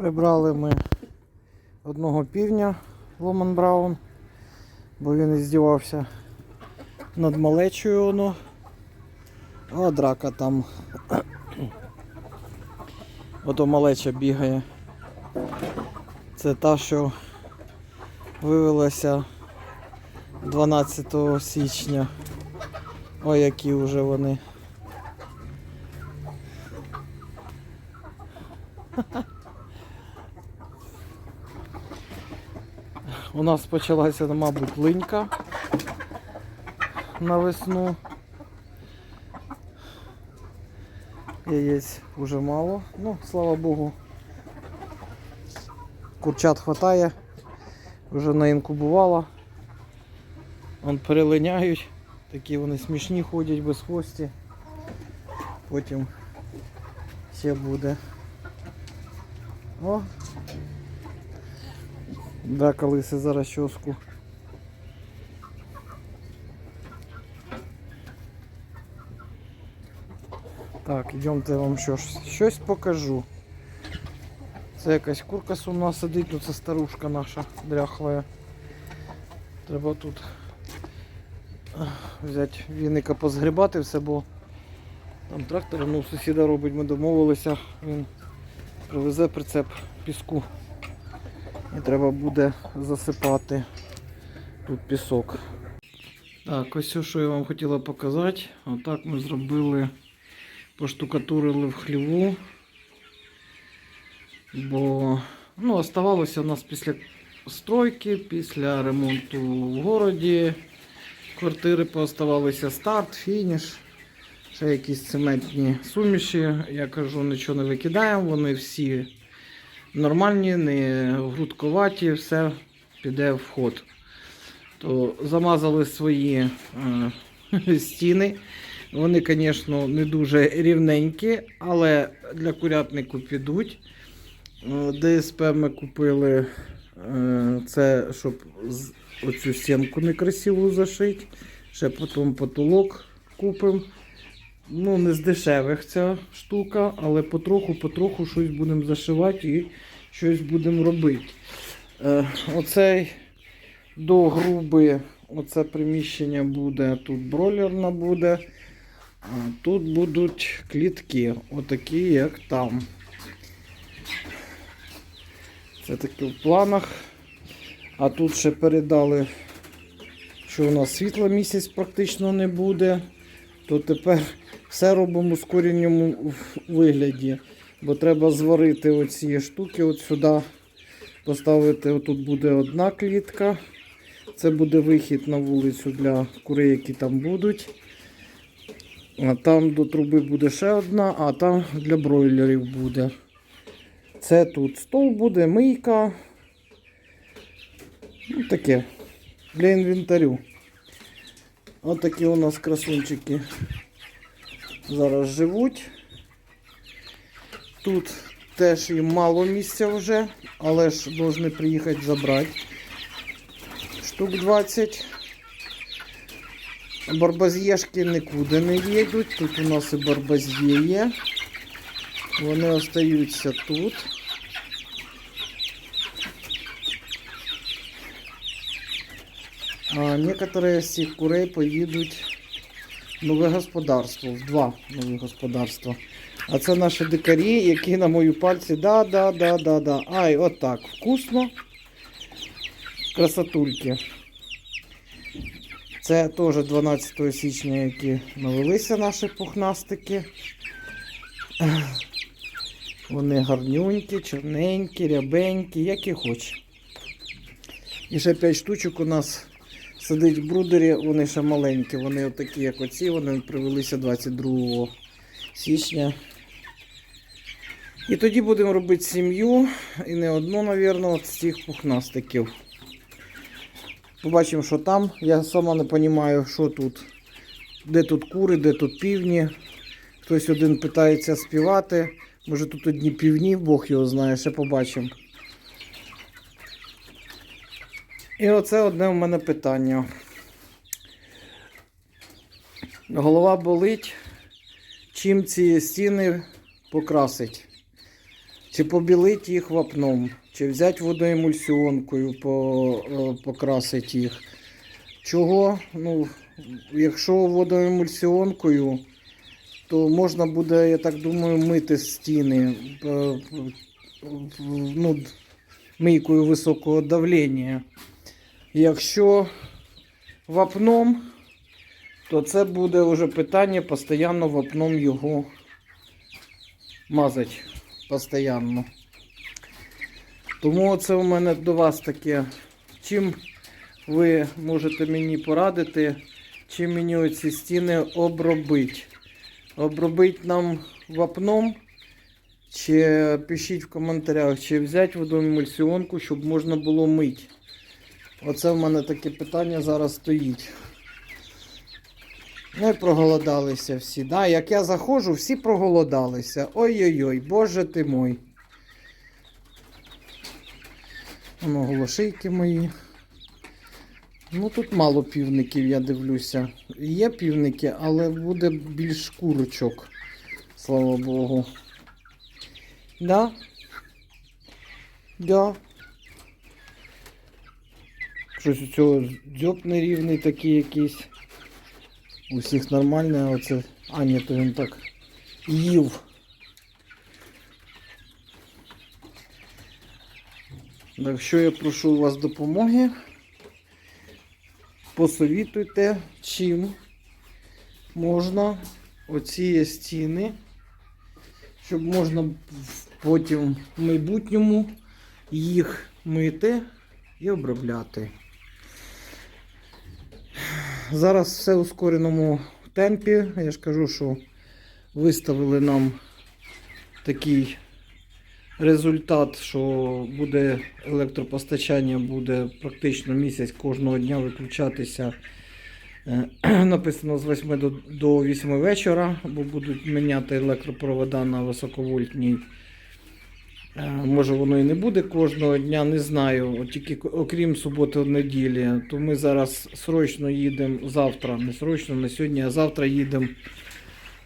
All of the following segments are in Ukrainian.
Прибрали ми одного півня Ломан Браун, бо він здівався над малечою воно. А драка там. Ото малеча бігає. Це та, що вивелася 12 січня. Ой, які вже вони. У нас почалася, мабуть, линька на весну. Яєць вже мало. Ну, слава Богу. Курчат хватає. Вже наінкубувала. Вон перелиняють. Такі вони смішні ходять без хвості. Потім ще буде. О! Да, колиси за розчоску. Так, йдемте я вам щось, щось покажу. Це якась курка сумна сидить, ну це старушка наша дряхла. Треба тут ех, взяти віника позгрібати все, бо там трактор ну, сусіда робить, ми домовилися, він привезе прицеп піску. І треба буде засипати тут пісок. Так, ось все, що я вам хотіла показати. Отак ми зробили, поштукатурили в хліву. Бо ну, оставалося у нас після стройки, після ремонту в городі. Квартири пооставалися старт, фініш. Ще якісь цементні суміші. Я кажу, нічого не викидаємо, вони всі нормальні, не грудковаті, все піде в ход. То замазали свої е, стіни. Вони, звісно, не дуже рівненькі, але для курятнику підуть. Е, ДСП ми купили е, це, щоб оцю стінку некрасиву зашити. Ще потім потолок купимо. Ну, не з дешевих ця штука, але потроху-потроху щось будемо зашивати і щось будемо робити. Е, оцей до груби, оце приміщення буде, тут бройлерна буде. А тут будуть клітки, отакі, як там. Це таке в планах. А тут ще передали, що у нас світла місяць практично не буде. То тепер все робимо з корінням вигляді. Бо треба зварити оці штуки от сюди. Поставити, отут буде одна клітка. Це буде вихід на вулицю для курей, які там будуть. А там до труби буде ще одна, а там для бройлерів буде. Це тут стол буде, мийка. Ну, таке. Для інвентарю. Отакі у нас красунчики зараз живуть. Тут теж їм мало місця вже, але ж повинні приїхати забрати. Штук 20. Барбазєшки нікуди не їдуть. Тут у нас і барбазє є. Вони остаються тут. А некоторые з цих курей поїдуть нове господарство, в два нові господарства. А це наші дикарі, які на мою пальці. Да, да, да, да, да. Ай, от так. Вкусно. Красотульки. Це теж 12 січня, які навелися наші пухнастики. Вони гарнюнькі, чорненькі, рябенькі, які хоч. І ще 5 штучок у нас сидить в брудері, вони ще маленькі, вони отакі, як оці, вони привелися 22 січня. І тоді будемо робити сім'ю, і не одну, мабуть, з цих пухнастиків. Побачимо, що там. Я сама не розумію, що тут. Де тут кури, де тут півні. Хтось один питається співати. Може тут одні півні, Бог його знає, ще побачимо. І оце одне в мене питання. Голова болить, чим ці стіни покрасить. Чи побілити їх вапном, чи взяти водоемульсіонкою, е, покрасити їх. Чого? Ну, якщо водоемульсіонкою, то можна буде, я так думаю, мити стіни е, ну, мийкою високого давлення. Якщо вапном, то це буде вже питання постійно вапном його мазати. Постоянно. Тому це у мене до вас таке. Чим ви можете мені порадити, чим мені оці стіни обробити? Обробити нам вапном, чи пишіть в коментарях, чи взяти водоемульсіонку, щоб можна було мити. Оце в мене таке питання зараз стоїть. Ми проголодалися всі. Да? Як я заходжу, всі проголодалися. Ой-ой-ой, боже ти мой. Воно голошейки мої. Ну тут мало півників, я дивлюся. Є півники, але буде більш курочок. Слава Богу. Да? Да. Щось у цього дзьоб нерівний такий якийсь. У всіх нормально, а оце. А, ні, то він так їв. Так що я прошу у вас допомоги. Посовітуйте, чим можна оці стіни, щоб можна потім в майбутньому їх мити і обробляти. Зараз все у скореному темпі. Я ж кажу, що виставили нам такий результат, що буде електропостачання буде практично місяць кожного дня виключатися. Е, Написано з 8 до, до 8 вечора, бо будуть міняти електропровода на високовольтній. Е, Може воно і не буде кожного дня, не знаю. Тільки окрім суботи неділі, то ми зараз срочно їдемо завтра, не срочно, не сьогодні, а завтра їдемо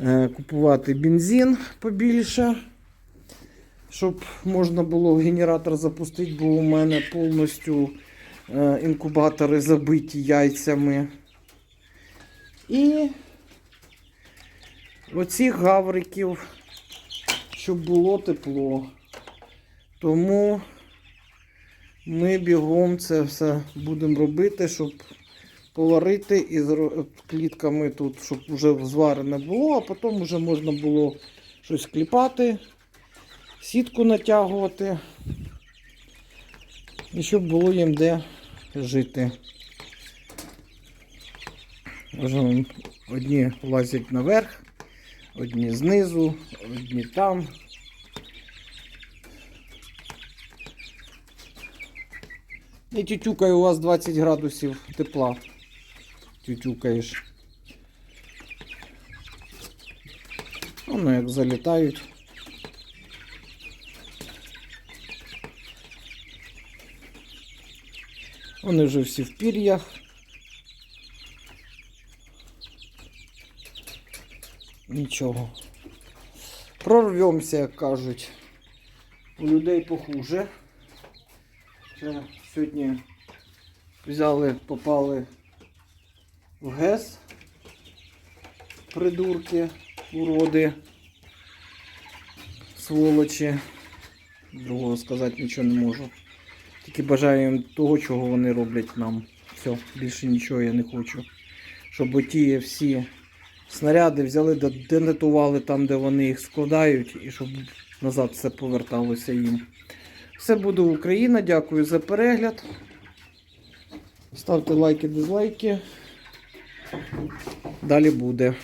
е, купувати бензин побільше, щоб можна було генератор запустити, бо у мене повністю е, інкубатори забиті яйцями. І оцих гавриків, щоб було тепло. Тому ми бігом це все будемо робити, щоб поварити і клітками тут, щоб вже зварене було, а потім вже можна було щось кліпати, сітку натягувати. І щоб було їм де жити. Одні лазять наверх, одні знизу, одні там. І тютюкає у вас 20 градусів тепла. Тютюкаєш. Воно як залітають. Вони вже всі в пір'ях. Нічого. Прорвемося, як кажуть. У людей похуже. Це сьогодні взяли, попали в ГЕС. Придурки, уроди, сволочі. Другого сказати нічого не можу. Тільки бажаю їм того, чого вони роблять нам. Все, більше нічого я не хочу. Щоб оті всі снаряди взяли, денетували там, де вони їх складають, і щоб назад все поверталося їм. Все буде Україна. Дякую за перегляд. Ставте лайки, дизлайки. Далі буде.